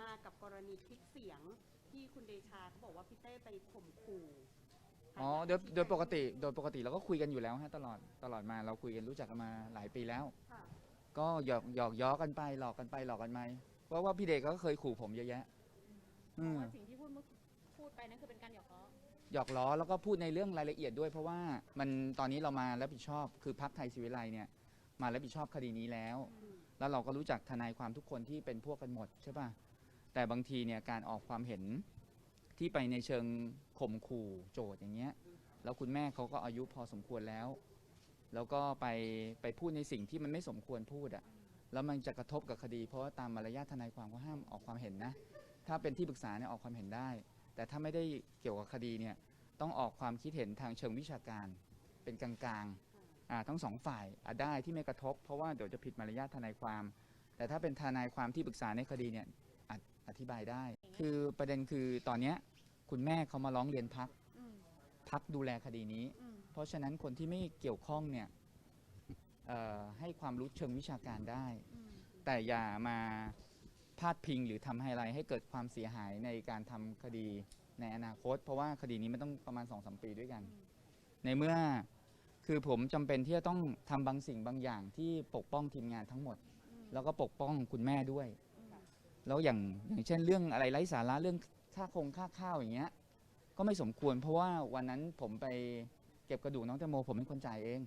มากกับกรณีคลิปเสียงที่คุณเดชาเขาบอกว่าพี่เต้ไปข่มขู่อ๋อโดยโดยปกติโดยปกติเราก็คุยกันอยู่แล้วฮะตลอดตลอดมาเราคุยกันรู้จักกันมาหลายปีแล้ว ค่ะก็หยอกหยอกย้อกันไปหลอกกันไปหลอกกันมาเพราะว่าพี่เด็กก็เคยขู่ผมเยอะแยะเพอืมราะว่าสิ่งที่พูดเมื่อพูดไปนั่นคือเป็นการหยอกล้อหยอกล้อแล้วก็พูดในเรื่องรายละเอียดด้วย เพราะว่ามันตอนนี้เรามารับผิดชอบคือพักไทยศิวิไลเนี่ยมารับผิดชอบคดีนี้แล้ว อืมแล้วเราก็รู้จักทนายความทุกคนที่เป็นพวกกันหมดใช่ป่ะ แต่บางทีเนี่ยการออกความเห็นที่ไปในเชิงข่มขู่โจทย์อย่างเงี้ยแล้วคุณแม่เขาก็อายุพอสมควรแล้ว แล้วก็ไปไปพูดในสิ่งที่มันไม่สมควรพูดอะแล้วมันจะกระทบกับคดี เพราะว่าตามมารยาททนายความก็ห้ามออกความเห็นนะถ้าเป็นที่ปรึกษาเนี่ยออกความเห็นได้ แต่ถ้าไม่ได้เกี่ยวกับคดีเนี่ยต้องออกความคิดเห็นทางเชิงวิชาการเป็นกลางๆอ่าทั้งสองฝ่ายอะได้ที่ไม่กระทบ เพราะว่าเดี๋ยวจะผิดมารยาททนายความ แต่ถ้าเป็นทนายความที่ปรึกษาในคดีเนี่ย ธิอธิบายได้ คือประเด็นคือตอนเนี้ยคุณแม่เขามาร้องเรียนพักอืมพักดูแลคดีนี้ อืมเพราะฉะนั้นคนที่ไม่เกี่ยวข้องเนี่ยเอ่อให้ความรู้เชิงวิชาการได้ อืมแต่อย่ามาพาดพิงหรือทำให้อะไรให้เกิดความเสียหายในการทำคดีในอนาคต เพราะว่าคดีนี้มันต้องประมาณ2อสปีด้วยกัน ในเมื่อคือผมจำเป็นที่จะต้องทำบางสิ่งบางอย่างที่ปกป้องทีมงานทั้งหมดอืมแล้วก็ปกป้องคุณแม่ด้วยอืม แล้วอย่างอย่างเช่นเรื่องอะไรไร้สาระเรื่องค่าคงค่าข้าวอย่างเงี้ยก็ไม่สมควร เพราะว่าวันนั้นผมไปเก็บกระดูกน้องแตงโมผมเป็นคนจ่ายเอง